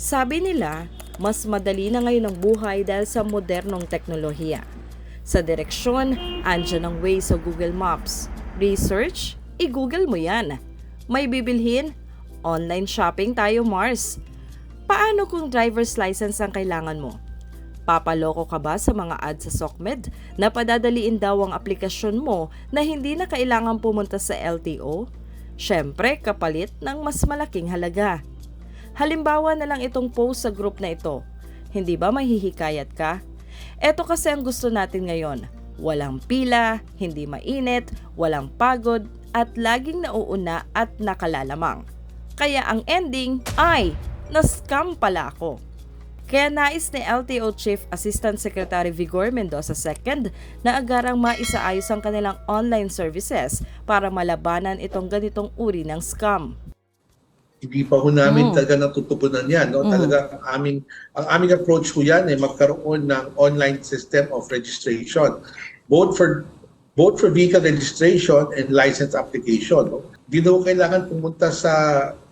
Sabi nila, mas madali na ngayon ang buhay dahil sa modernong teknolohiya. Sa direksyon, andyan ang way sa Google Maps. Research, i-google mo yan. May bibilhin, online shopping tayo Mars. Paano kung driver's license ang kailangan mo? Papaloko ka ba sa mga ads sa SOCMED na padadaliin daw ang aplikasyon mo na hindi na kailangan pumunta sa LTO? Siyempre, kapalit ng mas malaking halaga. Halimbawa na lang itong post sa group na ito. Hindi ba mahihikayat ka? Ito kasi ang gusto natin ngayon. Walang pila, hindi mainit, walang pagod, at laging nauuna at nakalalamang. Kaya ang ending ay, na-scam pala ako. Kaya nais ni LTO Chief Assistant Secretary Vigor Mendoza II na agarang maisaayos ang kanilang online services para malabanan itong ganitong uri ng scam. Hindi pa ho namin Mm. talaga natutupunan yan. No? Mm. Talaga ang aming, ang aming approach ho yan ay magkaroon ng online system of registration. Both for both for vehicle registration and license application. No? Di na kailangan pumunta sa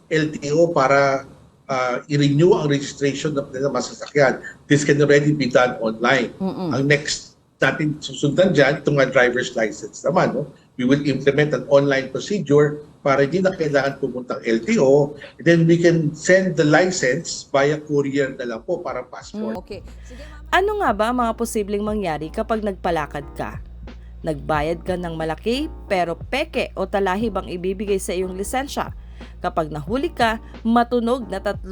LTO para ah, i-renew ang registration ng ng masasakyan. This can already be done online. Ang next natin susundan dyan, itong driver's license naman. No? We will implement an online procedure para hindi na kailangan pumuntang LTO. And then we can send the license via courier na lang po para passport. Okay. Sige, ma'am. Ano nga ba mga posibleng mangyari kapag nagpalakad ka? Nagbayad ka ng malaki pero peke o talahib ang ibibigay sa iyong lisensya. Kapag nahuli ka, matunog na 3,000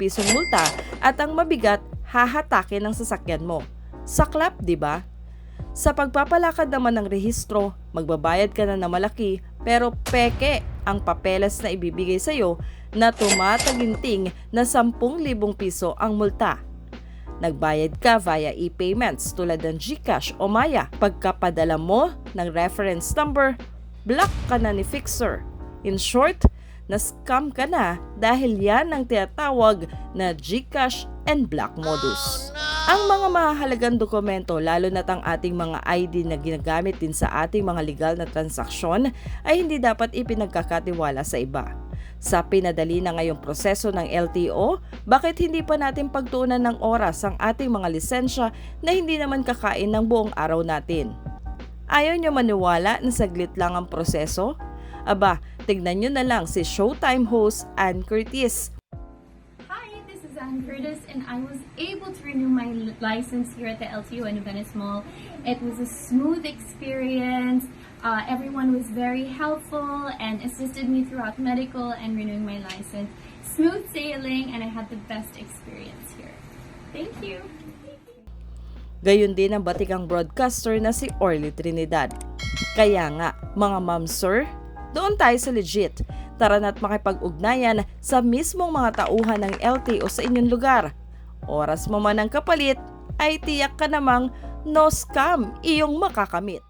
pisong multa at ang mabigat hahatakin ng sasakyan mo. Saklap, di ba? Sa pagpapalakad naman ng rehistro, magbabayad ka na ng malaki pero peke ang papeles na ibibigay sa iyo na tumataginting na 10,000 piso ang multa. Nagbayad ka via e-payments tulad ng GCash o Maya. Pagkapadala mo ng reference number, block ka na ni Fixer. In short, na-scam ka na dahil yan ang tinatawag na GCash and block modus. Ang mga mahalagang dokumento, lalo na't ang ating mga ID na ginagamit din sa ating mga legal na transaksyon ay hindi dapat ipinagkakatiwala sa iba. Sa pinadali na ngayong proseso ng LTO, bakit hindi pa natin pagtuunan ng oras ang ating mga lisensya na hindi naman kakain ng buong araw natin? Ayaw nyo maniwala na saglit lang ang proseso? Aba, tignan nyo na lang si Showtime host Ann Curtis. Anne Curtis, and I was able to renew my license here at the LTO in Venice Mall. It was a smooth experience. Uh, everyone was very helpful and assisted me throughout medical and renewing my license. Smooth sailing, and I had the best experience here. Thank you. Gayon din ang batikang broadcaster na si Orly Trinidad. Kaya nga, mga ma'am sir, doon tayo sa legit. Tara na't makipag-ugnayan sa mismong mga tauhan ng LTO sa inyong lugar. Oras mo man ang kapalit, ay tiyak ka namang no scam iyong makakamit.